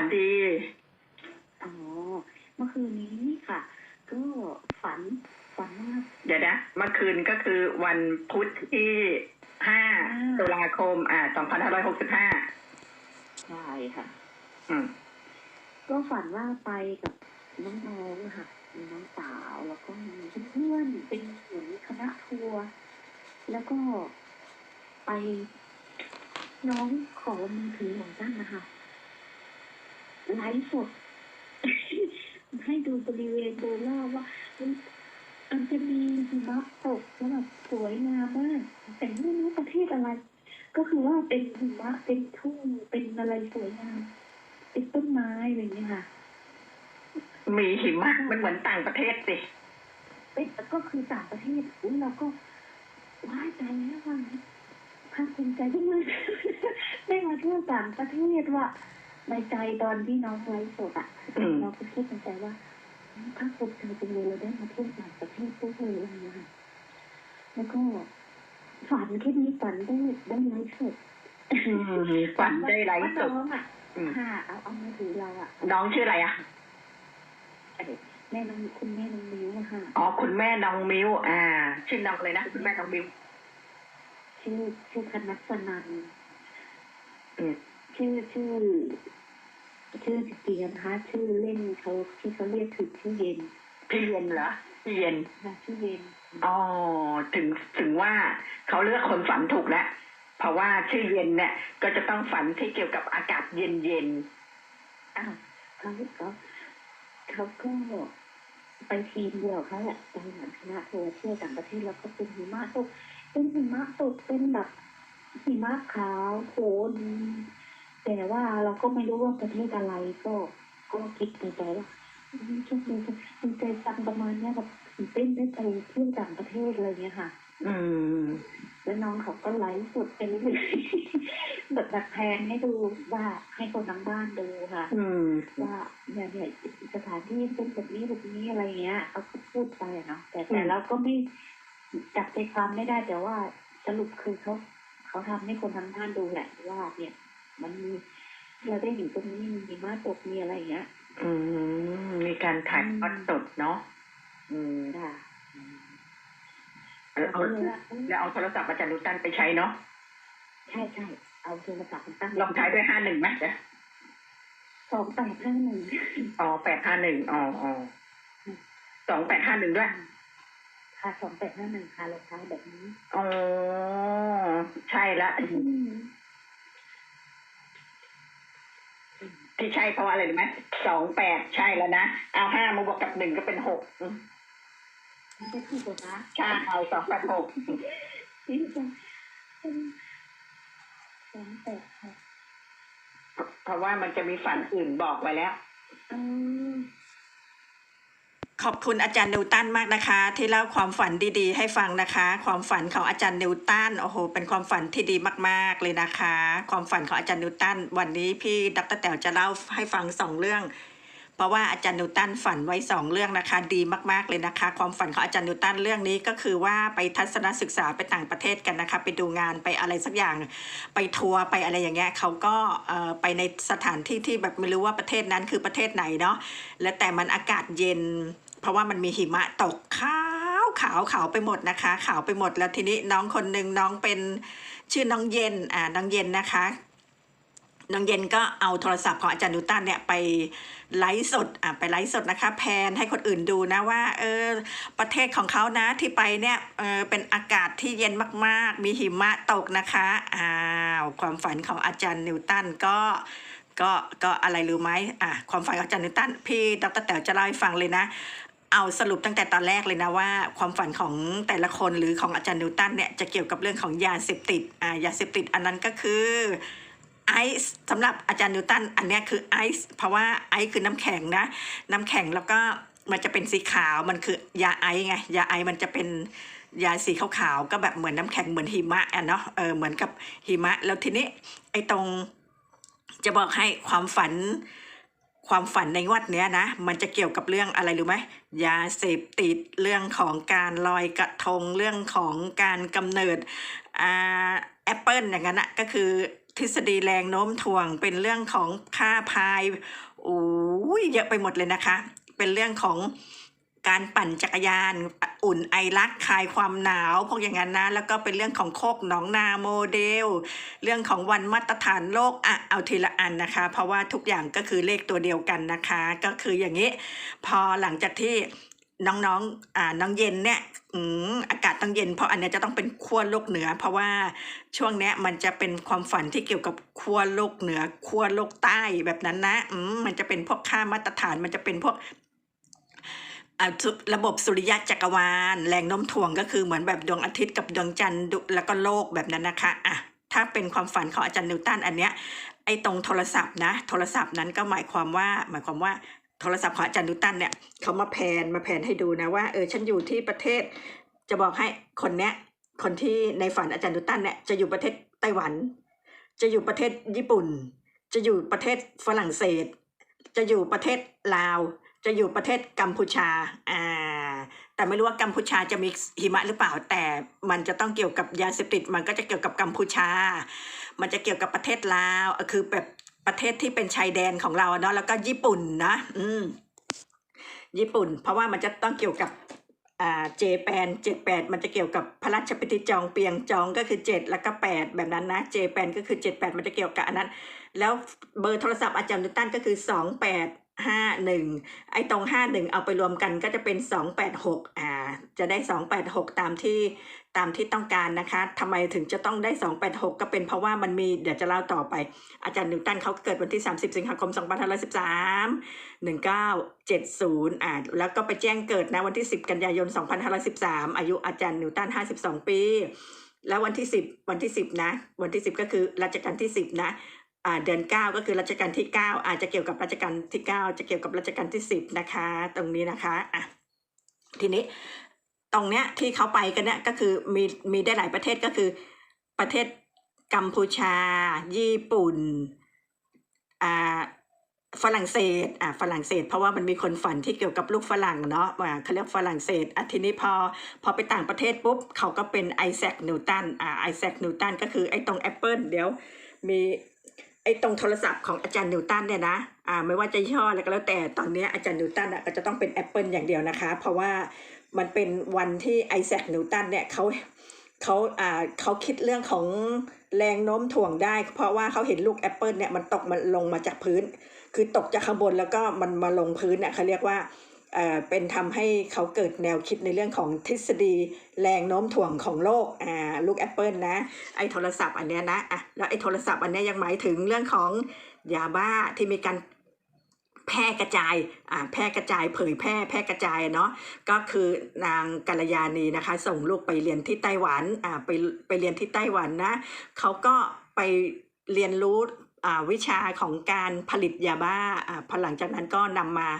ฝันดี อ๋อ เมื่อคืนนี้ค่ะ ก็ฝันฝันว่าเดี๋ยวนะเมื่อคืนก็คือวันพุธที่ห้าอ่าตุลาคม อ่าสองพันห้าร้อยหกสิบห้าใช่ค่ะ อืม ก็ฝันว่าไปกับน้องๆอะค่ะมีน้องสาวแล้วก็มีเพื่อนๆเป็นเหมือนคณะทัวร์แล้วก็ไปน้องขอมือถือของตั้งนะคะ ไลฟ์สดให้ดูบริเวณโดยรอบว่ามันมันจะมีหิมะตกแล้วแบบสวยงามมากแต่ไม่รู้ประเทศอะไร ก็คือว่าเป็นหิมะเป็นทุ่งเป็นอะไรสวยงามเป็นต้นไม้อะไรอย่างเงี้ยค่ะ มีหิมะมันเหมือนต่างประเทศสิเป็นก็คือต่างประเทศอุ้ยเราก็ว้ายใจแล้วว่าภาคภูมิใจที่มาได้มาเที่ยวต่างประเทศว่ะ ในใจตอนที่น้องไลฟ์สดอะอืมเราก็คิดในใจว่าภาคภูมิใจจังเลยเราได้มาเที่ยวต่างประเทศด้วยอะไรอย่างเงี้ยค่ะแล้วก็ฝันแค่นี้ฝันได้ได้ไลฟ์สดอืมฝันได้ไลฟ์สดว่าน้องอะอืม ค่ะ เอาเอามือถือเราอะน้องชื่ออะไรอะ แม่น้องคุณแม่น้องมิ้วอะค่ะ อ๋อ คุณแม่น้องมิว อ่า ชื่อน้องเลยนะ คุณแม่น้องมิว ชื่อชื่อคณัสนันอืม ชื่อชื่อ ชื่อจริงๆนะคะชื่อเล่นเขาที่เขาเรียกถึงชื่อเย็นพี่เย็นเหรอพี่เย็นนะชื่อเย็นอ๋อถึงถึงว่าเขาเลือกคนฝันถูกแล้วเพราะว่าชื่อเย็นเนี่ยก็จะต้องฝันที่เกี่ยวกับอากาศเย็นเย็นอะเขาเขาเขาก็ไปทีมเดียวเขาแหละไปเหมือนคณะทัวร์เที่ยวต่างประเทศแล้วก็เป็นหิมะตกเป็นหิมะตกเป็นแบบหิมะขาวโขน แต่ว่าเราก็ไม่รู้ว่าประเทศอะไรก็ก็คิดในใจว่าอืมโชคดีจังดีใจจังประมาณเนี้ยแบบตื่นเต้นได้ไปเที่ยวต่างประเทศอะไรเงี้ยค่ะๆอืม แล้วน้องเขาก็ไลฟ์สดไปเรื่อยๆแบบดักแพงให้ดูว่าให้คนทั้งบ้านดูค่ะ อืม ว่าเนี่ยเนี่ยสถานที่เป็นแบบนี้แบบนี้อะไรเงี้ยเขาก็พูดไปอะเนาะแต่แต่อืมเราก็ไม่จับใจความไม่ได้แต่ว่าสรุปคือเขาเขาทำให้คนทั้งบ้านดูแหละว่าเนี่ย มันมีเราได้อยู่ตรงนี้มีมาตกมีอะไรอย่างเงี้ยอืมมีการถ่ายทอดสดเนาะอืมค่ะแล้วเอาก็เลยว่าเอ้ยแล้วเอาโทรศัพท์อาจารย์นุตันไปใช้เนาะใช่ใช่เอาโทรศัพท์มาตั้งลองใช้ด้วยห้าหนึ่งไหมจ๊ะสองแปดห้าหนึ่งอ๋อแปดห้าหนึ่งอ๋ออ๋อสองแปดห้าหนึ่งด้วยค่ะสองแปดห้าหนึ่งค่ะลงท้ายแบบนี้อ๋อใช่ละ อืม ที่ใช่เพราะว่าอะไรรู้ไหมสองแปดใช่แล้วนะเอาห้ามาบวกกับหนึ่งก็เป็นหกอืมไม่ได้ถูกหรอคะใช่เอาสองแปดหกนี่จะเป็นสองแปดหกเพราะว่ามันจะมีฝันอื่นบอกไว้แล้ว อืม ขอบคุณอาจารย์นิวตันมากนะคะ ที่เล่าความฝันดีๆ ให้ฟังนะคะ ความฝันของอาจารย์นิวตันโอ้โหเป็นความฝันที่ดีมากๆเลยนะคะ ความฝันของอาจารย์นิวตันวันนี้พี่ดรแต๋วจะเล่าให้ฟังสองเรื่อง เพราะว่าอาจารย์นิวตันฝันไว้สองเรื่องนะคะ ดีมากๆเลยนะคะ ความฝันของอาจารย์นิวตันเรื่องนี้ก็คือว่าไปทัศนศึกษาไปต่างประเทศกันนะคะ ไปดูงานไปอะไรสักอย่าง ไปทัวร์ไปอะไรอย่างเงี้ยเขาก็เอ่อไปในสถานที่ที่แบบไม่รู้ว่าประเทศนั้นคือประเทศไหนเนาะและแต่มันอากาศเย็น เพราะว่ามันมีหิมะตกขาวขาวขาวไปหมดนะคะ ขาวไปหมดแล้วทีนี้น้องคนหนึ่งน้องเป็นชื่อน้องเย็นอ่าน้องเย็นนะคะน้องเย็นก็เอาโทรศัพท์ของอาจารย์นิวตันเนี่ยไปไลฟ์สดอะไปไลฟ์สดนะคะ แพนให้คนอื่นดูนะว่าเออประเทศของเขานะที่ไปเนี่ยเออเป็นอากาศที่เย็นมากๆ มีหิมะตกนะคะอ้าวความฝันของอาจารย์นิวตันก็ก็ก็อะไรรู้ไหมอะความฝันของอาจารย์นิวตันพี่ดรแต๋วจะเล่าให้ฟังเลยนะ เอาสรุปตั้งแต่ตอนแรกเลยนะว่า ความฝันของแต่ละคนหรือของอาจารย์นิวตันเนี่ยจะเกี่ยวกับเรื่องของยาเสพติดอ่ายาเสพติดอันนั้นก็คือไอซ์สำหรับอาจารย์นิวตันอันเนี้ยคือไอซ์เพราะว่าไอซ์คือน้ำแข็งนะ น้ำแข็งแล้วก็มันจะเป็นสีขาวมันคือยาไอซ์ไงยาไอซ์มันจะเป็นยาสีขาวๆก็แบบเหมือนน้ำแข็งเหมือนหิมะอะเนาะเออเหมือนกับหิมะ แล้วทีนี้ไอ้ตรงจะบอกให้ความฝัน ความฝันในวัดเนี้ยนะ มันจะเกี่ยวกับเรื่องอะไรรู้ไหมยาเสพติดเรื่องของการลอยกระทงเรื่องของการกำเนิดอ่าแอปเปิลอย่างนั้นอะก็คือทฤษฎีแรงโน้มถ่วงเป็นเรื่องของค่าพายโอ้ยเยอะไปหมดเลยนะคะ เป็นเรื่องของ การปั่นจักรยานอุ่นไอรักคลายความหนาวพวกอย่างนั้นนะ แล้วก็เป็นเรื่องของโคกหนองนาโมเดล เรื่องของวันมาตรฐานโลกอะเอาทีละอันนะคะ เพราะว่าทุกอย่างก็คือเลขตัวเดียวกันนะคะ ก็คืออย่างนี้ พอหลังจากที่น้องๆอ่าน้องเย็นเนี่ยอืมอากาศต้องเย็นเพราะอันเนี้ยจะต้องเป็นขั้วโลกเหนือ เพราะว่าช่วงเนี้ยมันจะเป็นความฝันที่เกี่ยวกับขั้วโลกเหนือขั้วโลกใต้แบบนั้นนะอืมมันจะเป็นพวกค่ามาตรฐานมันจะเป็นพวก ระบบสุริยะจักรวาล แรงโน้มถ่วงก็คือเหมือนแบบดวงอาทิตย์กับดวงจันทร์แล้วก็โลกแบบนั้นนะคะอะถ้าเป็นความฝันของอาจารย์นิวตันอันเนี้ยไอ้ตรงโทรศัพท์นะโทรศัพท์นั้นก็หมายความว่าหมายความว่าโทรศัพท์ของอาจารย์นิวตันเนี่ยเขามาแผนมาแผนให้ดูนะว่าเออฉันอยู่ที่ประเทศ จะบอกให้คนเนี้ยคนที่ในฝันอาจารย์นิวตันเนี่ยจะอยู่ประเทศไต้หวัน จะอยู่ประเทศญี่ปุ่น จะอยู่ประเทศฝรั่งเศส จะอยู่ประเทศลาว จะอยู่ประเทศกัมพูชา อ่า แต่ไม่รู้ว่ากัมพูชาจะมีหิมะหรือเปล่า แต่มันจะต้องเกี่ยวกับยาเสพติด มันก็จะเกี่ยวกับกัมพูชา มันจะเกี่ยวกับประเทศลาวอ่อคือแบบประเทศที่เป็นชายแดนของเราเนาะ แล้วก็ญี่ปุ่นนะ อืม ญี่ปุ่น เพราะว่ามันจะต้องเกี่ยวกับอ่าเจแปนเจ็ดแปดมันจะเกี่ยวกับพระราชพิธีจองเปียงจองก็คือเจ็ดแล้วก็แปดแบบนั้นนะเจแปนก็คือเจ็ดแปดมันจะเกี่ยวกับอันนั้น แล้วเบอร์โทรศัพท์อาจารย์นิวตันก็คือสองแปด ห้าหนึ่งไอ้ตรงห้าหนึ่งเอาไปรวมกันก็จะเป็นสองแปดหกอ่าจะได้สองแปดหกตามที่ตามที่ต้องการนะคะทำไมถึงจะต้องได้สองแปดหกก็เป็นเพราะว่ามันมีเดี๋ยวจะเล่าต่อไป อาจารย์นิวตันเขาเกิดวันที่สามสิบสิงหาคมสองพันห้าร้อยสิบสามหนึ่งเก้าเจ็ดศูนย์อ่าแล้วก็ไปแจ้งเกิดนะวันที่สิบกันยายนสองพันห้าร้อยสิบสามอายุอาจารย์นิวตันห้าสิบสองปีแล้ววันที่สิบวันที่สิบนะ วันที่สิบก็คือรัชกาลที่สิบนะ เดือนเก้าก็คือรัชกาลที่เก้าอาจจะเกี่ยวกับรัชกาลที่เก้าจะเกี่ยวกับรัชกาลที่สิบนะคะ ตรงนี้นะคะอะทีนี้ตรงเนี้ยที่เขาไปกันเนี่ยก็คือมีมีได้หลายประเทศก็คือประเทศกัมพูชา ญี่ปุ่นอ่าฝรั่งเศสอ่าฝรั่งเศส เพราะว่ามันมีคนฝันที่เกี่ยวกับลูกฝรั่งเนาะว่าเขาเรียกฝรั่งเศสอะทีนี้พอพอไปต่างประเทศปุ๊บเขาก็เป็นไอแซคนิวตันอ่าไอแซคนิวตันก็คือไอตรงแอปเปิลเดี๋ยวมี ไอ้ตรงโทรศัพท์ของอาจารย์นิวตันเนี่ยนะอ่าไม่ว่าจะยี่ห้ออะไรก็แล้วแต่ตอนนี้อาจารย์นิวตันอะก็จะต้องเป็น Apple อย่างเดียวนะคะ เพราะว่ามันเป็นวันที่ไอแซคนิวตันเนี่ยเขาเขาอ่าเขาคิดเรื่องของแรงโน้มถ่วงได้ เพราะว่าเขาเห็นลูกแอปเปิลเนี่ยมันตกมันลงมาจากพื้น คือตกจากข้างบนแล้วก็มันมาลงพื้นเนี่ยเขาเรียกว่า เออเป็นทำให้เขาเกิดแนวคิดในเรื่องของทฤษฎีแรงโน้มถ่วงของโลกอ่าลูกแอปเปิลนะ ไอ้โทรศัพท์อันเนี้ยนะอะแล้วไอ้โทรศัพท์อันเนี้ยยังหมายถึงเรื่องของยาบ้าที่มีการแพร่กระจายอ่าแพร่กระจายเผยแพร่แพร่กระจายเนาะก็คือนางกัลยาณีนะคะ ส่งลูกไปเรียนที่ไต้หวันอ่าไปไปเรียนที่ไต้หวันนะเขาก็ไปเรียนรู้อ่าวิชาของการผลิตยาบ้าอ่าพอหลังจากนั้นก็นำมา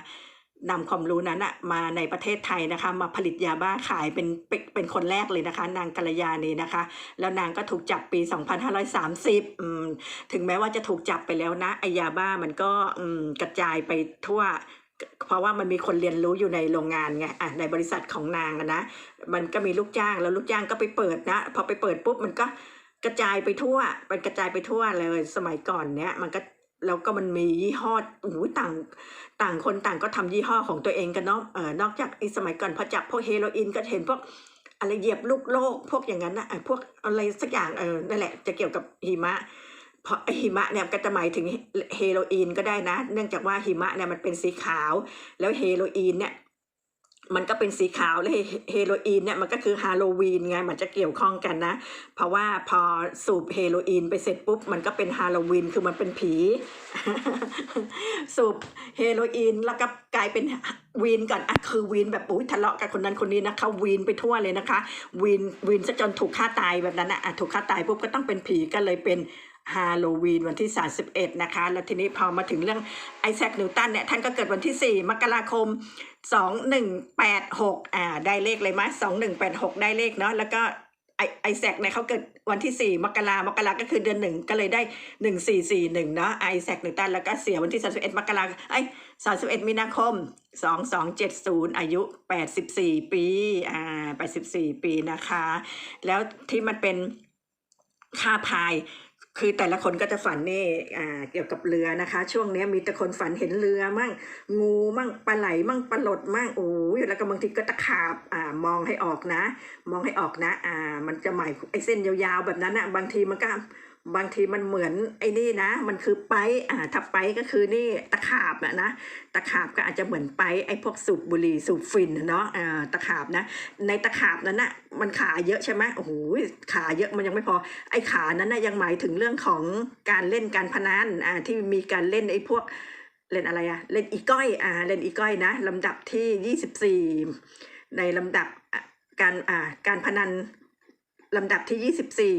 นำความรู้นั้นอะมาในประเทศไทยนะคะ มาผลิตยาบ้าขายเป็นเป็นคนแรกเลยนะคะ นางกัลยาณีนะคะ แล้วนางก็ถูกจับปี 2530อืมถึงแม้ว่าจะถูกจับไปแล้วนะไอยาบ้ามันก็อืมกระจายไปทั่วเพราะว่ามันมีคนเรียนรู้อยู่ในโรงงานไงอะในบริษัทของนางนะ มันก็มีลูกจ้างแล้วลูกจ้างก็ไปเปิดนะ พอไปเปิดปุ๊บมันก็กระจายไปทั่ว มันกระจายไปทั่วเลย สมัยก่อนเนี้ยมันก็ แล้วก็มันมียี่ห้อโอ้โต่างต่างคนต่างก็ทำยี่ห้อของตัวเองกันเนาะเออนอกจากอ้สมัยก่อนพอจับพวกเฮโรอีนก็เห็นพวกอะไรเหยียบลูกโลก พวกอย่างนั้นนะพวกอะไรสักอย่างเออนั่นแหละจะเกี่ยวกับหิมะเพราะหิมะเนี่ยก็จะหมายถึงเฮโรอีนก็ได้นะ เนื่องจากว่าหิมะเนี่ยมันเป็นสีขาว แล้วเฮโรอีนเนี่ย มันก็เป็นสีขาวแล้วเฮโรอีนเนี่ยมันก็คือฮาโลวีนไงมันจะเกี่ยวข้องกันนะ เพราะว่าพอสูบเฮโรอีนไปเสร็จปุ๊บ มันก็เป็นฮาโลวีนคือมันเป็นผี สูบเฮโรอีนแล้วก็กลายเป็นวีนก่อนอะคือวีนแบบอุ้ยทะเลาะกับคนนั้นคนนี้นะคะวีนไปทั่วเลยนะคะวีนวีนซะจนถูกฆ่าตายแบบนั้นอะถูกฆ่าตายปุ๊บก็ต้องเป็นผีก็เลยเป็น ฮาโลวีนวันที่ 31 นะคะ แล้วทีนี้พอมาถึงเรื่องไอแซคนิวตันเนี่ย ท่านก็เกิดวันที่ 4 มกราคม 2186 อ่า ได้เลขเลยไหม2186 ได้เลขเนาะ แล้วก็ไอไอแซคเนี่ยเขาเกิดวันที่ 4 มกรามกราก็คือเดือนหนึ่งก็เลยได้ 1441 เนาะไอแซคนิวตันแล้วก็เสียวันที่ 31 มกราไอ31 มีนาคม 2270 อายุ 84 ปี อ่า 84 ปีนะคะ แล้วที่มันเป็นค่าพาย คือแต่ละคนก็จะฝันนี่ยเกี่ยวกับเรือนะคะ ช่วงนี้มีแต่คนฝันเห็นเรือมั่งงูมั่งปลาไหลมั่งปลาหลดมั่งโอ้ยแล้วก็บางทีก็ตะขาบอ่ามองให้ออกนะ มองให้ออกนะอ่ามันจะหมายไอ้เส้นยาวๆแบบนั้นนะบางทีมันก็ บางทีมันเหมือนไอ้นี่นะ มันคือไปอ่าถ้าไปก็คือนี่ตะขาบอะนะ ตะขาบก็อาจจะเหมือนไปไอ้พวกสูบบุหรี่สูบฟินเนาะอ่าตะขาบนะ ในตะขาบนั้นน่ะมันขาเยอะใช่ไหมโอ้โหขาเยอะมันยังไม่พอ ไอ้ขานั้นน่ะยังหมายถึงเรื่องของการเล่นการพนันอ่าที่มีการเล่นไอ้พวกเล่นอะไรอะเล่นอีก้อยอ่าเล่นอีก้อยนะลำดับที่ยี่สิบสี่ในลำดับการอ่าการพนันลำดับที่ยี่สิบสี่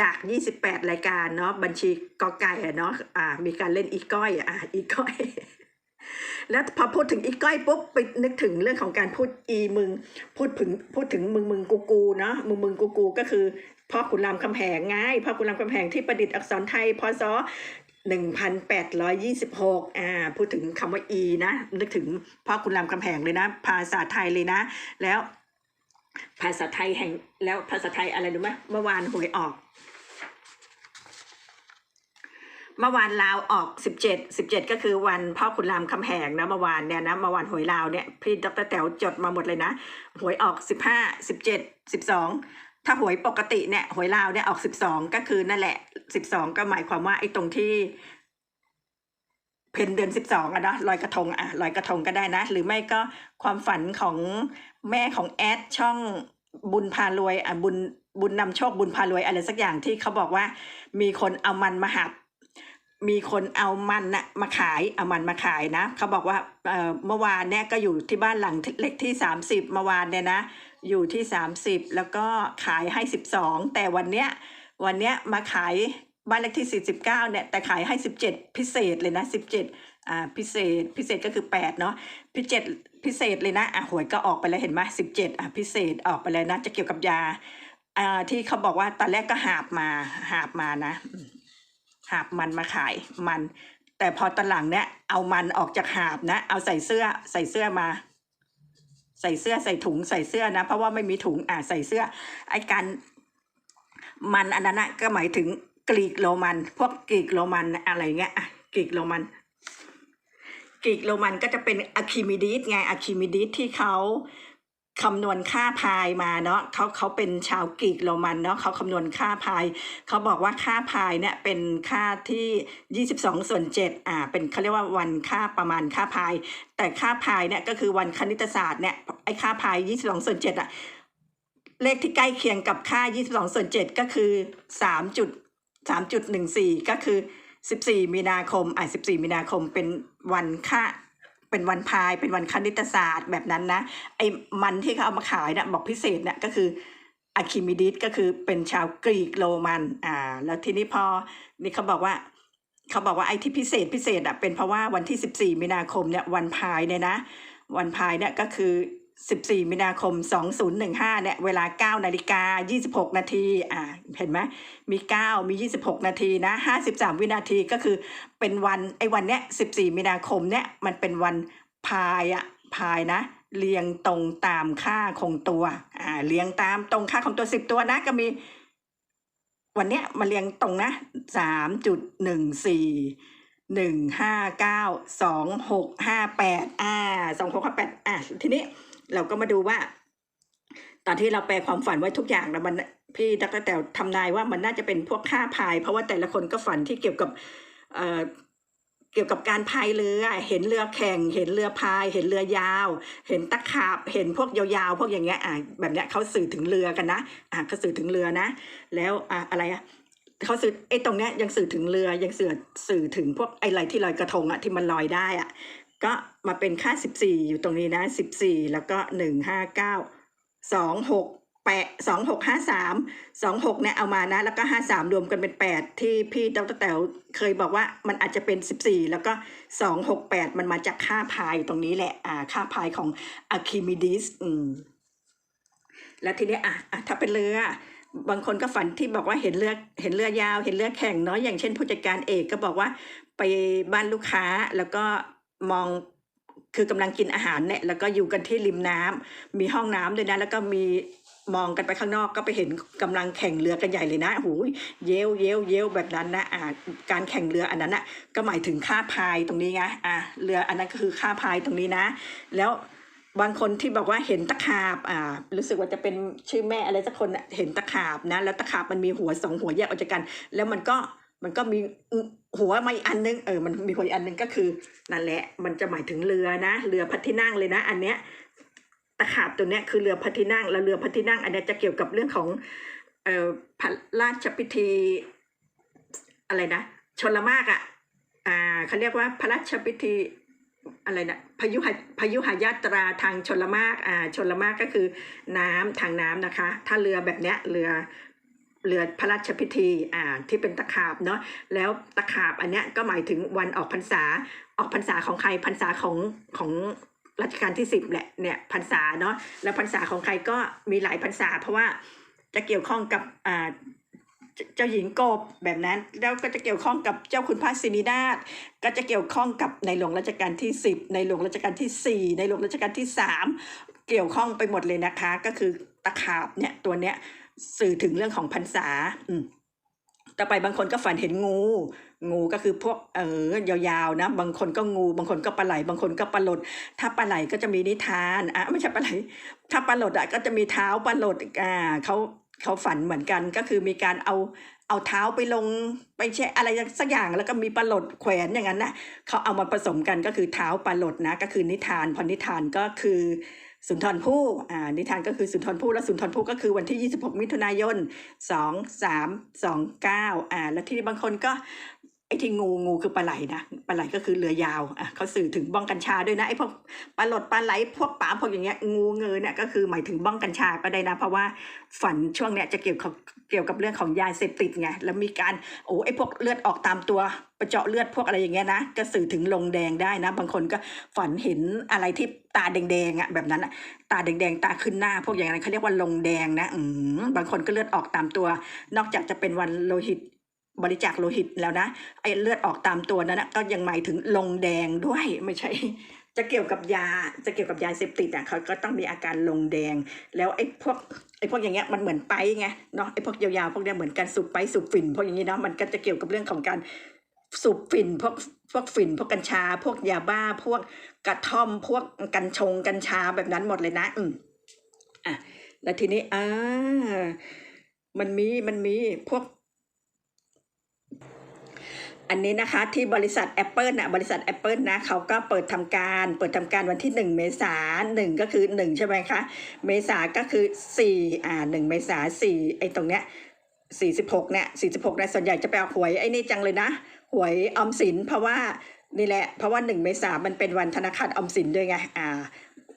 จาก 28 รายการเนาะบัญชีกอไก่อะเนาะอ่ามีการเล่นอีก้อยอ่าอีก้อย แล้วพอพูดถึงอีก้อยปุ๊บไปนึกถึงเรื่องของการพูดอีมึง พูดถึงพูดถึงมึงมึงกูกูเนาะมึงมึงกูกูก็คือพ่อขุนรามคำแหงไงพ่อขุนรามคำแหงที่ประดิษฐ์อักษรไทยพศหนึ่งพันแปดร้อยยี่สิบหกอ่าพูดถึงคำว่าอีนะ นึกถึงพ่อขุนรามคำแหงเลยนะ ภาษาไทยเลยนะ แล้ว ภาษาไทยแห่งแล้วภาษาไทยอะไรรู้ไหมเมื่อวานหวยออก เมื่อวานลาวออกสิบเจ็ดสิบเจ็ดก็คือวันพ่อขุนรามคำแหงนะเมื่อวานเนี่ยนะเมื่อวานหวยลาวเนี่ยพี่ดรแต๋วจดมาหมดเลยนะหวยออกสิบห้าสิบเจ็ดสิบสองถ้าหวยปกติเนี่ยหวยลาวเนี่ยออกสิบสองก็คือนั่นแหละสิบสองก็หมายความว่าไอ้ตรงที่ เพนเดือนสิบสองอะเนาะลอยกระทงอะลอยกระทงก็ได้นะ หรือไม่ก็ความฝันของแม่ของแอดช่องบุญพารวยอะบุญบุญนำโชคบุญพารวยอะไรสักอย่างที่เขาบอกว่ามีคนเอามันมาหักมีคนเอามันนะมาขายเอามันมาขายนะเขาบอกว่าเอ่อเมื่อวานเนี่ยก็อยู่ที่บ้านหลังเล็กที่สามสิบเมื่อวานเนี่ยนะ อยู่ที่สามสิบแล้วก็ขายให้สิบสองแต่วันเนี้ยวันเนี้ยมาขาย บ้านเลขที่สี่สิบเก้าเนี่ย แต่ขายให้สิบเจ็ดพิเศษเลยนะสิบเจ็ดอ่า พิเศษ พิเศษก็คือแปดเนาะพิเศษพิเศษเลยนะ อะ หวยก็ออกไปแล้วเห็นไหมสิบเจ็ดอะ พิเศษออกไปแล้วนะ จะเกี่ยวกับยา อ่า ที่เขาบอกว่าตอนแรกก็หาบมา หาบมานะ หาบมันมาขายมัน แต่พอตอนหลังเนี่ย เอามันออกจากหาบนะ เอาใส่เสื้อ ใส่เสื้อมา ใส่เสื้อ ใส่ถุง ใส่เสื้อนะ เพราะว่าไม่มีถุง อ่าใส่เสื้อ ไอ้การมันอันนั้นนะก็หมายถึง กรีกโรมัน พวกกรีกโรมันอะไรเงี้ยกรีกโรมันกรีกโรมันก็จะเป็นอะคิมิดิสไงอะคิมิดิสที่เขาคำนวณค่าพายมาเนาะเขาเขาเป็นชาวกรีกโรมันเนาะเขาคำนวณค่าพายเขาบอกว่าค่าพายเนี่ยเป็นค่าที่ยี่สิบสองส่วนเจ็ดอ่าเป็นเขาเรียกว่าวันค่าประมาณค่าพาย แต่ค่าพายเนี่ยก็คือวันคณิตศาสตร์เนี่ยไอ้ค่าพายยี่สิบสองส่วนเจ็ดอะเลขที่ใกล้เคียงกับค่า 22 ส่วน 7 ก็คือ3จุด 3.14 ก็คือ 14 มีนาคมอะ14 มีนาคมเป็นวันค่าเป็นวันพายเป็นวันคณิตศาสตร์แบบนั้นนะไอ้มันที่เขาเอามาขายเนี่ยบอกพิเศษเนี่ยก็คืออะคิมิดิสก็คือเป็นชาวกรีกโรมันอ่าแล้วทีนี้พอนี่เขาบอกว่าเขาบอกว่าไอ้ที่พิเศษพิเศษอะเป็นเพราะว่าวันที่ 14 มีนาคมเนี่ยวันพายเนี่ยนะ วันพายเนี่ยก็คือ 14 มีนาคม 2015 เนี่ย เวลา 9 นาฬิกา 26 นาที อ่า เห็นไหม มี 9 มี 26 นาทีนะ 53 วินาทีก็คือเป็นวันไอ้วันเนี้ย 14 มีนาคมเนี่ย มันเป็นวันพายอะพายนะ เรียงตรงตามค่าคงตัว อ่า เรียงตามตรงค่าคงตัว 10 ตัวนะ ก็มี วันเนี้ยมาเรียงตรงนะ 3.14หนึ่งห้าเก้าสองหกห้าแปดอ่าสองหกห้าแปดอ่าทีนี้ เราก็มาดูว่า ตอนที่เราแปลความฝันไว้ทุกอย่างแล้วมันพี่ดรแต่ทำนายว่ามันน่าจะเป็นพวกค่าพาย เพราะว่าแต่ละคนก็ฝันที่เกี่ยวกับเอ่อเกี่ยวกับการพายเรือ เห็นเรือแข่ง เห็นเรือพาย เห็นเรือยาว เห็นตะขาบ เห็นพวกยาวๆ พวกอย่างเงี้ย อ่าแบบเนี้ยเขาสื่อถึงเรือกันนะ อ่าเขาสื่อถึงเรือนะ แล้วอ่าอะไรอะเขาสื่อไอ้ตรงเนี้ยยังสื่อถึงเรือยังสื่อสื่อถึงพวกไอ้อะไรที่ลอยกระทงอะที่มันลอยได้อะ ก็มาเป็นค่าสิบสี่อยู่ตรงนี้นะสิบสี่แล้วก็หนึ่งห้าเก้าสองหกแปดสองหกห้าสามสองหกเนี่ยเอามานะ แล้วก็ห้าสามรวมกันเป็นแปดที่พี่ดรแต๋วเคยบอกว่ามันอาจจะเป็นสิบสี่แล้วก็สองหกแปดมันมาจากค่าพายตรงนี้แหละอ่าค่าพายของอะคิมิดิสอืมแล้วทีนี้อะอะถ้าเป็นเรือบางคนก็ฝันที่บอกว่าเห็นเรือเห็นเรือยาว เห็นเรือแข่งเนาะอย่างเช่นผู้จัดการเอกก็บอกว่าไปบ้านลูกค้าแล้วก็ มองคือกำลังกินอาหารเนี่ยแล้วก็อยู่กันที่ริมน้ำมีห้องน้ำด้วยนะแล้วก็มีมองกันไปข้างนอกก็ไปเห็นกำลังแข่งเรือกันใหญ่เลยนะหูยเยวเยวเยวแบบนั้นนะอ่าการแข่งเรืออันนั้นนะก็หมายถึงค่าพายตรงนี้ไงอ่าเรืออันนั้นก็คือค่าพายตรงนี้นะ แล้วบางคนที่บอกว่าเห็นตะขาบอ่ารู้สึกว่าจะเป็นชื่อแม่อะไรสักคนเห็นตะขาบนะ แล้วตะขาบมันมีหัวสองหัวแยกออกจากกัน แล้วมันก็ มันก็มีหัวมาอีกอันนึงเออมันมีหัวอีกอันนึงก็คือนั่นแหละ มันจะหมายถึงเรือนะ เรือพัที่นั่งเลยนะ อันเนี้ยตะขาบตัวเนี้ยคือเรือพระที่นั่งแล้วเรือพระที่นั่ง อันเนี้ยจะเกี่ยวกับเรื่องของเอ่อพระราชพิธี อะไรนะชนละมากอะอ่าเขาเรียกว่าพระราชพิธีอะไรนะพยุหพยุหยาตราทางชนละมากอ่าชนละมากก็คือน้ำทางน้ำนะคะ ถ้าเรือแบบเนี้ยเรือ เรือพระราชพิธีอ่าที่เป็นตะขาบเนาะแล้วตะขาบอันเนี้ยก็หมายถึงวันออกพรรษาออกพรรษาของใครพรรษาของของรัชกาลที่สิบแหละเนี่ยพรรษาเนาะแล้วพรรษาของใครก็มีหลายพรรษา เพราะว่าจะเกี่ยวข้องกับอ่าเจ้าหญิงกบแบบนั้น แล้วก็จะเกี่ยวข้องกับเจ้าคุณพระศินินาถก็จะเกี่ยวข้องกับในหลวงรัชกาลที่สิบในหลวงรัชกาลที่สี่ในหลวงรัชกาลที่สามเกี่ยวข้องไปหมดเลยนะคะ ก็คือตะขาบเนี่ยตัวเนี้ย สื่อถึงเรื่องของพรรษา อืมต่อไปบางคนก็ฝันเห็นงู งูก็คือพวกเออยาวๆนะ บางคนก็งู บางคนก็ปลาไหล บางคนก็ปลาหลด ถ้าปลาไหลก็จะมีนิทานอะไม่ใช่ปลาไหล ถ้าปลาหลดอะก็จะมีเท้าปลาหลดอ่าเขาเขาฝันเหมือนกันก็คือมีการเอาเอาเท้าไปลงไปแช่อะไรสักอย่างแล้วก็มีปลาหลดแขวนอย่างนั้นนะเขาเอามาผสมกันก็คือเท้าปลาหลดนะ ก็คือนิทานพอนิทานก็คือ สุนทรภู่อ่านิทานก็คือสุนทรภู่และสุนทรภู่ก็คือวันที่ 26 มิถุนายนสองสามสองเก้าอ่าแล้วที่บางคนก็ไอ้ที่งูงูคือปลาไหลนะปลาไหลก็คือเรือยาวอะเขาสื่อถึงบ้องกัญชาด้วยนะไอ้พวกปลาหลดปลาไหลพวกปลาพวกอย่างเงี้ยงูเงยเนี่ยก็คือหมายถึงบ้องกัญชาก็ได้นะ เพราะว่าฝันช่วงเนี้ยจะเกี่ยวกับเกี่ยวกับเรื่องของยาเสพติดไงแล้วมีการโอ้ไอ้พวกเลือดออกตามตัว ประเจาะเลือดพวกอะไรอย่างเงี้ยนะก็สื่อถึงลงแดงได้นะ บางคนก็ฝันเห็นอะไรที่ตาแดงๆอะแบบนั้นอะตาแดงๆ ตาขึ้นหน้า พวกอย่างนั้นเขาเรียกว่าลงแดงนะอืบางคนก็เลือดออกตามตัว นอกจากจะเป็นวันโลหิตบริจาคโลหิตแล้วนะไอ้เลือดออกตามตัวนั้นนะก็ยังหมายถึงลงแดงด้วยไม่ใช่ จะเกี่ยวกับยาจะเกี่ยวกับยาเสพติดอะเขาก็ต้องมีอาการลงแดง แล้วไอ้พวกไอ้พวกอย่างเงี้ยมันเหมือนไปไงเนาะไอ้พวกยาวๆพวกเนี้ยเหมือนการสูบไปสูบฝิ่นพวกอย่างงี้เนาะมันก็จะเกี่ยวกับเรื่องของการ สูบฝิ่นพวกพวกฝิ่นพวกกัญชา พวกยาบ้า พวกกระท่อม พวกกัญชงกัญชาแบบนั้นหมดเลยนะ อืมอะแล้วทีนี้อ่ามันมีมันมีพวก อันนี้นะคะที่บริษัท Apple นะบริษัท Apple นะเขาก็เปิดทำการ เปิดทำการวันที่ 1 เมษาหนึ่งก็คือ 1 ใช่ไหมคะ เมษาก็คือ 4 อ่า1เมษา4ไอ้ตรงเนี้ย 46เนี่ย46เนี่ยส่วนใหญ่จะไปเอาหวยไอ้นี่จังเลยนะ หวยออมสินเพราะว่านี่แหละ เพราะว่า1เมษามันเป็นวันธนาคารออมสินด้วยไงอ่า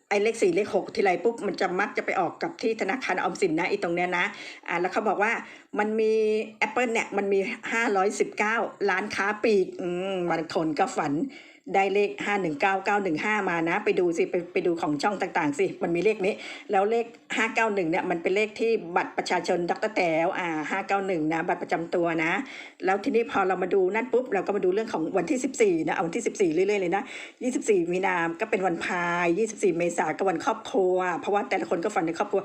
ไอ้เลขสี่เลขหกทีไรปุ๊บมันจะมักจะไปออกกับที่ธนาคารออมสินนะไอ้ตรงเนี้ยนะอ่าแล้วเขาบอกว่ามันมี Apple เนี่ยมันมี 519 ล้านค้าปลีกอืมบางคนก็ฝัน ได้เลข519915 มานะ ไปดูสิไปไปดูของช่องต่างๆสิ มันมีเลขนี้ แล้วเลข 591 เนี่ย มันเป็นเลขที่บัตรประชาชนดรแต๋วอ่า591 นะ บัตรประจำตัวนะ แล้วทีนี้พอเรามาดูนั่นปุ๊บ เราก็มาดูเรื่องของวันที่ 14 นะ เอาวันที่ 14 เรื่อยๆเลยนะ 24 มีนาก็เป็นวันพาย 24 เมษาก็วันครอบครัว เพราะว่าแต่ละคนก็ฝันในครอบครัว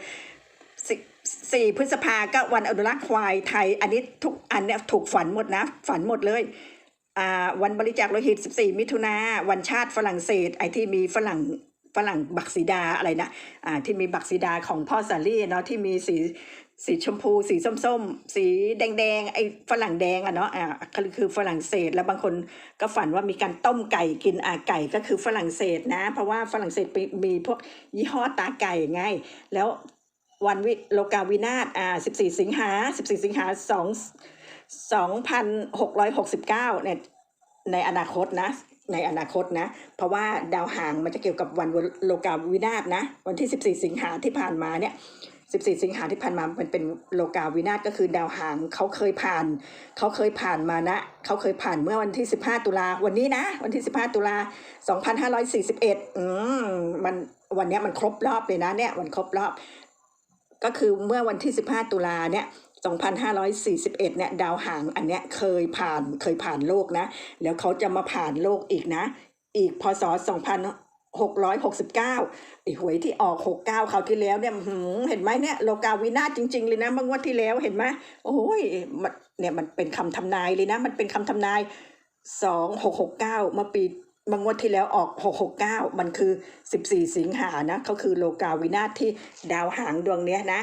สี่พฤษภาก็วันอนุรักษ์ควายไทย อันนี้ทุกอันเนี่ยถูกฝันหมดนะ ฝันหมดเลย วันบริจาคโลหิต 14 มิถุนาวันชาติฝรั่งเศส ไอ้ที่มีฝรั่งฝรั่งบักสีดาอะไรนะอ่าที่มีบักสีดาของพ่อสาลี่เนาะที่มีสีสีชมพู สีส้มๆ สีแดงๆไอ้ฝรั่งแดงอะเนาะอ่าคือคือฝรั่งเศสแล้วบางคนก็ฝันว่ามีการต้มไก่กินอ่าไก่ก็คือฝรั่งเศสนะ เพราะว่าฝรั่งเศสมีมีพวกยี่ห้อตาไก่ไงแล้ววันวิโลกาวินาศอ่า14 สิงหา14 สิงหา2 2,669เนี่ยในอนาคตนะ ในอนาคตนะ เพราะว่าดาวหางมันจะเกี่ยวกับวันโลกาวินาศนะ วันที่ 14 สิงหาที่ผ่านมาเนี่ย14 สิงหาที่ผ่านมามันเป็นโลกาวินาศก็คือดาวหางเขาเคยผ่านเขาเคยผ่านมานะเขาเคยผ่านเมื่อวันที่ 15 ตุลาวันนี้นะ วันที่ 15 ตุลา2541อืมมันวันนี้มันครบรอบเลยนะเนี่ยวันครบรอบ ก็คือเมื่อวันที่ 15 ตุลาเนี่ย 2541 เนี่ยดาวหางอันเนี้ยเคยผ่านเคยผ่านโลกนะ แล้วเขาจะมาผ่านโลกอีกนะ อีกพศหกร้อยหกสิบเก้าไอ้หวยที่ออกหกเก้าคราวที่แล้วเนี่ยหือเห็นไหมเนี่ยโลกาวินาศจริง ๆ เลยนะเมื่องวดที่แล้วเห็นไหมโอ้ยมันเนี่ยมันเป็นคำทำนายเลยนะ มันเป็นคำทำนายสองหกหกเก้าเมื่อปีเมื่องวดที่แล้วออกหกหกเก้ามันคือสิบสี่สิงหานะเขาคือโลกาวินาศที่ดาวหางดวงเนี้ยนะ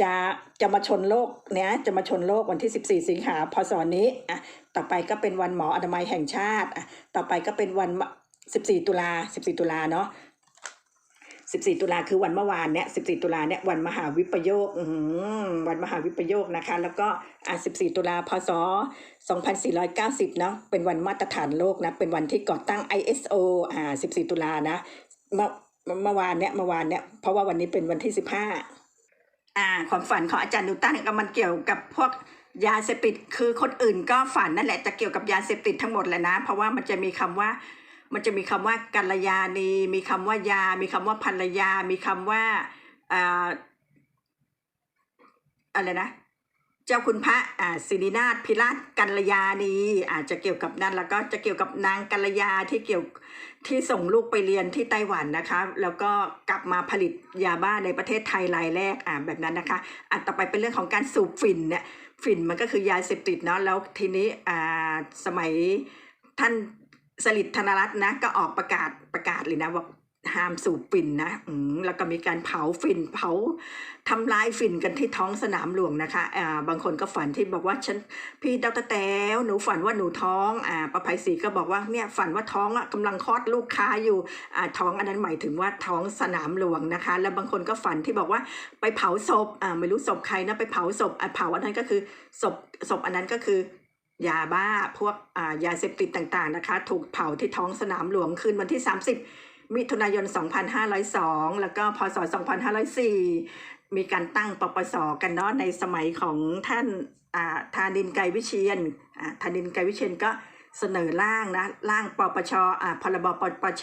จะจะมาชนโลกเนี้ยจะมาชนโลกวันที่ 14 สิงหาพศนี้อะต่อไปก็เป็นวันหมออนามัยแห่งชาติอะต่อไปก็เป็นวันมะ14 ตุลา 14 ตุลาเนาะ14 ตุลาคือวันเมื่อวานเนี่ย14 ตุลาเนี่ยวันมหาวิปโยคอืมวันมหาวิปโยคนะคะ แล้วก็อะ14 ตุลาพศ 2490 เนาะเป็นวันมาตรฐานโลกนะเป็นวันที่ก่อตั้ง ISO อ่า14 ตุลานะเมื่อเมื่อวานเนี่ยเมื่อวานเนี่ยเพราะว่าวันนี้เป็นวันที่ 15 อ่าความฝันของอาจารย์นิวตันก็มันเกี่ยวกับพวกยาเสพติดคือคนอื่นก็ฝันนั่นแหละจะเกี่ยวกับยาเสพติดทั้งหมดแหละนะ เพราะว่ามันจะมีคำว่ามันจะมีคำว่ากัลยาณี มีคำว่ายา มีคำว่าภรรยา มีคำว่าอ่าอะไรนะเจ้าคุณพระอ่าศิรินาถพิราชกัลยาณีอาจจะเกี่ยวกับนั่นแล้วก็จะเกี่ยวกับนางกัลยาที่เกี่ยว ที่ส่งลูกไปเรียนที่ไต้หวันนะคะ แล้วก็กลับมาผลิตยาบ้าในประเทศไทยรายแรกอ่าแบบนั้นนะคะอะต่อไปเป็นเรื่องของการสูบฝิ่นเนี่ยฝิ่นมันก็คือยาเสพติดเนาะแล้วทีนี้อ่าสมัยท่านสลิดธนรัตน์นะก็ออกประกาศประกาศเลยนะว่า ห้ามสูบฝิ่นนะแล้วก็มีการเผาฝิ่นเผาทำลายฝิ่นกันที่ท้องสนามหลวงนะคะอ่าบางคนก็ฝันที่บอกว่าฉันพี่ดรแต้วหนูฝันว่าหนูท้องอ่าประภัยศรีก็บอกว่าเนี่ยฝันว่าท้องอะกำลังคลอดลูกค้าอยู่อ่าท้องอันนั้นหมายถึงว่าท้องสนามหลวงนะคะ แล้วบางคนก็ฝันที่บอกว่าไปเผาศพอ่าไม่รู้ศพใครนะไปเผาศพอ่าเผาอันนั้นก็คือศพศพอันนั้นก็คือยาบ้าพวกอ่ายาเสพติดต่างๆนะคะ ถูกเผาที่ท้องสนามหลวงคืนวันที่ 30 มิถุนายน 2502 แล้วก็พศ 2504 มีการตั้งปปส กันเนาะในสมัยของท่านอ่าธานินไกรวิเชียนอ่าธานินไกรวิเชียนก็เสนอร่างนะร่างปปชอ่าพรบปปช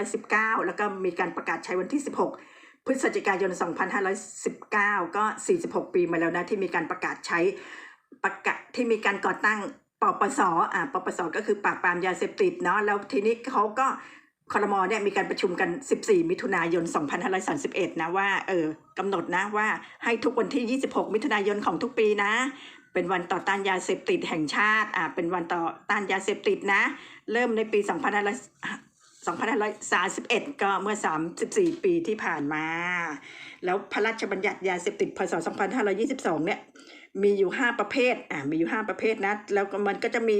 2519 แล้วก็มีการประกาศใช้วันที่ 16 พฤศจิกายน 2519 ก็ 46 ปีมาแล้วนะที่มีการประกาศใช้ประกาศที่มีการก่อตั้งปปสอ่าปปส ก็คือปราบปรามยาเสพติดเนาะแล้วทีนี้เขาก็ ครมอเนี่ยมีการประชุมกัน 14 มิถุนายน 2531 นะว่าเออกำหนดนะว่าให้ทุกวันที่ 26 มิถุนายนของทุกปีนะ เป็นวันต่อต้านยาเสพติดแห่งชาติอ่าเป็นวันต่อต้านยาเสพติดนะ เริ่มในปี2531 ก็เมื่อ 34 ปีที่ผ่านมา แล้วพระราชบัญญัติยาเสพติดพศ 2522 เนี่ยมีอยู่ 5 ประเภทอ่ามีอยู่ 5 ประเภทนะ แล้วมันก็จะมี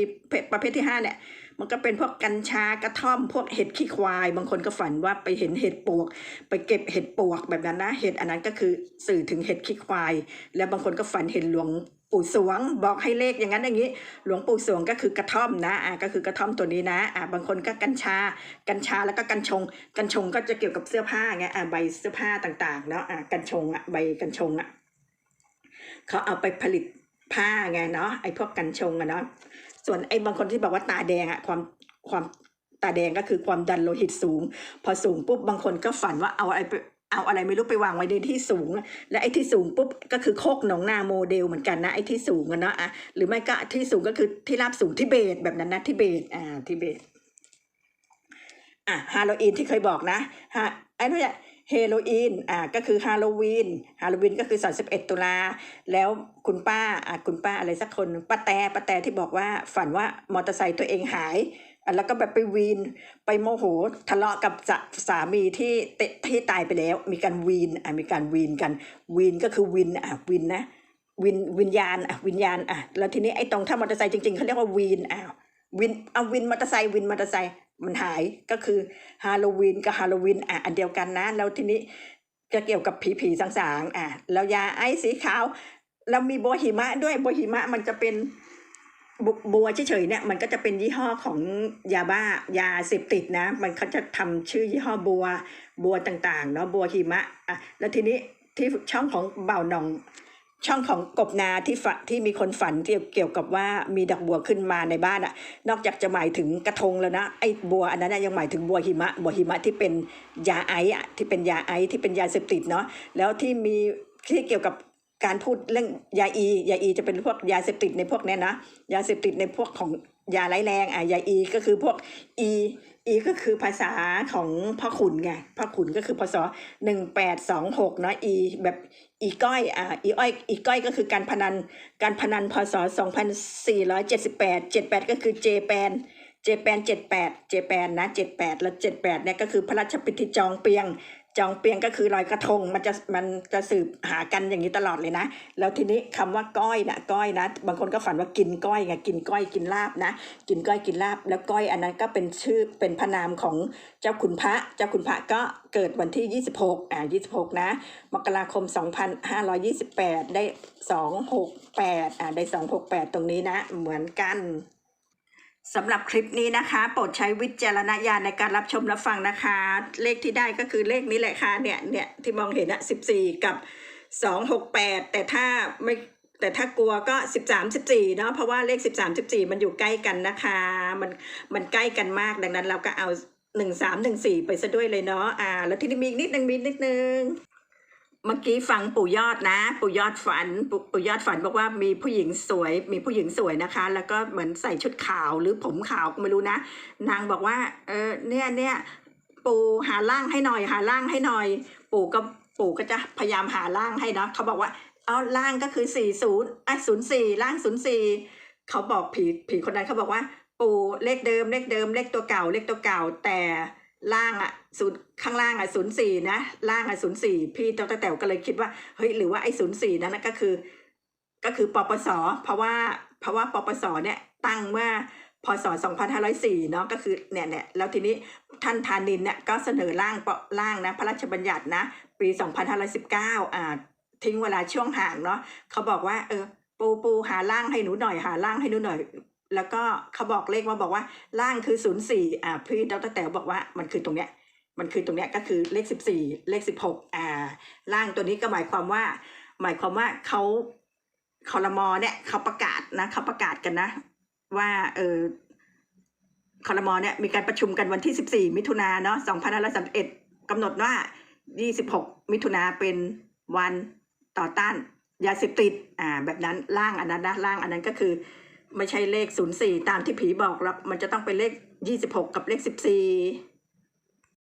ประเภทที่ 5 เนี่ย มันก็เป็นพวกกัญชากระท่อมพวกเห็ดขี้ควาย บางคนก็ฝันว่าไปเห็นเห็ดปวก ไปเก็บเห็ดปวกแบบนั้นนะเห็ดอันนั้นก็คือสื่อถึงเห็ดขี้ควาย แล้วบางคนก็ฝันเห็นหลวงปู่สวงบอกให้เลขอย่างนั้นอย่างนี้ หลวงปู่สวงก็คือกระท่อมนะอ่าก็คือกระท่อมตัวนี้นะอ่าบางคนก็กัญชา กัญชาแล้วก็กัญชง กัญชงก็จะเกี่ยวกับเสื้อผ้าไงอ่าใบเสื้อผ้าต่างๆเนาะอ่ากัญชงอะใบกัญชงอะเขาเอาไปผลิตผ้าไงเนาะไอ้พวกกันชงอะเนาะ ส่วนไอ้บางคนที่บอกว่าตาแดงอะความความตาแดงก็คือความดันโลหิตสูง พอสูงปุ๊บบางคนก็ฝันว่าเอาอะไรไปเอาอะไรไม่รู้ไปวางไว้ในที่สูง และไอ้ที่สูงปุ๊บก็คือโคกหนองนาโมเดลเหมือนกันนะไอ้ที่สูงอะเนาะอะหรือไม่ก็ที่สูงก็คือที่ราบสูงทิเบตแบบนั้นนะทิเบตอ่าทิเบตอะฮาโลวีนที่เคยบอกนะฮะไอ้นี่น เฮโรอีนอ่าก็คือฮาโลวีนฮาโลวีนก็คือ 31 ตุลา แล้วคุณป้าอะคุณป้าอะไรสักคนป้าแต่ป้าแต่ที่บอกว่าฝันว่ามอเตอร์ไซค์ตัวเองหายอะแล้วก็แบบไปวีนไปโมโหทะเลาะกับสามีที่เตที่ตายไปแล้ว มีการวีนอะมีการวีนกันวีนก็คือวินอะวินนะวินวิญญาณอะวิญญาณอะแล้วทีนี้ไอ้ตรงถ้ามอเตอร์ไซค์จริงๆเขาเรียกว่าวีนอ้าววินเอาวินมอเตอร์ไซค์วินมอเตอร์ไซค์ มันหายก็คือฮาโลวีนกับฮาโลวีนอะอันเดียวกันนะ แล้วทีนี้จะเกี่ยวกับผีผีๆสางๆอะแล้วยาไอซ์สีขาวแล้วมีโบหิมะด้วยโบหิมะมันจะเป็นบบัวเฉยๆเนี่ยมันก็จะเป็นยี่ห้อของยาบ้ายาเสพติดนะ มันเขาจะทำชื่อยี่ห้อบัวบัวต่างๆเนาะบัวหิมะอะแล้วทีนี้ที่ช่องของเบ่าวหนอง ช่องของกบนาที่ฝที่มีคนฝันที่เกี่ยวกับว่ามีดอกบัวขึ้นมาในบ้านอะนอกจากจะหมายถึงกระทงแล้วนะไอ้บัวอันนั้นยังหมายถึงบัวหิมะบัวหิมะที่เป็นยาไอซ์อะที่เป็นยาไอซ์ที่เป็นยาเสพติดเนาะแล้วที่มีที่เกี่ยวกับการพูดเรื่องยาอียาอีจะเป็นพวกยาเสพติดในพวกนี้นะยาเสพติดในพวกของยาไร้แรงอะยาอีก็คือพวกอี อีก็คือภาษาของพ่อขุนไงพ่อขุนก็คือพศหนึ่งแปดสองหกเนาะอีแบบอีก้อยอ่าอีอ้อยอีก้อยก็คือการพนันการพนันพศสองพันสี่ร้อยเจ็ดสิบแปดเจ็ดแปดก็คือเจแปนเจแปนเจ็ดแปดเจแปนนะเจ็ดแปดแล้วเจ็ดแปดเนี่ยก็คือพระราชพิธีจองเปียง จองเปียงก็คือลอยกระทงมันจะมันจะสืบหากันอย่างนี้ตลอดเลยนะ แล้วทีนี้คำว่าก้อยนะก้อยนะ บางคนก็ฝันว่ากินก้อยไงกินก้อยกินลาบนะ กินก้อยกินลาบ แล้วก้อยอันนั้นก็เป็นชื่อเป็นพระนามของเจ้าขุนพระ เจ้าขุนพระก็เกิดวันที่ 26 อ่า 26 นะ มกราคม 2528 ได้ 268 อ่า ได้ 268 ตรงนี้นะ เหมือนกัน สำหรับคลิปนี้นะคะ โปรดใช้วิจารณญาณในการรับชมรับฟังนะคะ เลขที่ได้ก็คือเลขนี้แหละค่ะเนี่ยเนี่ยที่มองเห็นอะ14กับ268แต่ถ้าไม่แต่ถ้ากลัวก็ 13 14เนาะเพราะว่าเลข 13 14 มันอยู่ใกล้กันนะคะ มันมันใกล้กันมากดังนั้นเราก็เอา 1 3 1 4 ไปซะด้วยเลยเนาะอ่า แล้วที่นี่มีนิดนึงมีนิดนึง เมื่อกี้ฟังปู่ยอดนะ ปู่ยอดฝันปู่ปู่ยอดฝันบอกว่ามีผู้หญิงสวย มีผู้หญิงสวยนะคะ แล้วก็เหมือนใส่ชุดขาวหรือผมขาวก็ไม่รู้นะ นางบอกว่า เออเนี่ยเนี่ยปู่หาร่างให้หน่อย หาร่างให้หน่อย ปู่ก็ปู่ก็จะพยายามหาร่างให้เนาะเขาบอกว่าเอาร่างก็คือสี่ศูนย์อะศูนย์สี่ร่างศูนย์สี่เขาบอกผีผีคนนั้นเขาบอกว่า ปู่เลขเดิมเลขเดิมเลขตัวเก่าเลขตัวเก่าแต่ ล่างอะศูนย์ข้างล่างอะศูนย์สี่นะล่างอะศูนย์สี่พี่เต้าแต๋วก็เลยคิดว่าเฮ้ยหรือว่าไอ้ศูนย์สี่นั้นก็คือ ก็คือปปส เพราะว่าเพราะว่าปปสเนี่ยตั้งเมื่อพศ 2504 เนาะก็คือเนี่ยเนี่ยแล้วทีนี้ท่านธานินเนี่ยก็เสนอร่างปร่างนะพระราชบัญญัตินะ ปี 2519 อ่า ทิ้งเวลาช่วงห่างเนาะเขาบอกว่าเออปูปูหาร่างให้หนูหน่อยหาร่างให้หนูหน่อย แล้วก็เขาบอกเลขมาบอกว่าร่างคือ04อ่าพี่ดรแต๋วบอกว่ามันคือตรงเนี้ยมันคือตรงเนี้ยก็คือเลข14เลข16อ่าร่างตัวนี้ก็หมายความว่า หมายความว่าเขาคอรมอเนี่ยเขาประกาศนะเขาประกาศกันนะ ว่าเออคอรมอเนี่ยมีการประชุมกันวันที่ 14 มิถุนาเนาะ2531กำหนดว่า 26 มิถุนาเป็นวันต่อต้านยาเสพติดอ่าแบบนั้นร่างอันนั้นนะร่างอันนั้นก็คือ ไม่ใช่เลข 04 ตามที่ผีบอกหรอกมันจะต้องเป็นเลข 26 กับเลข 14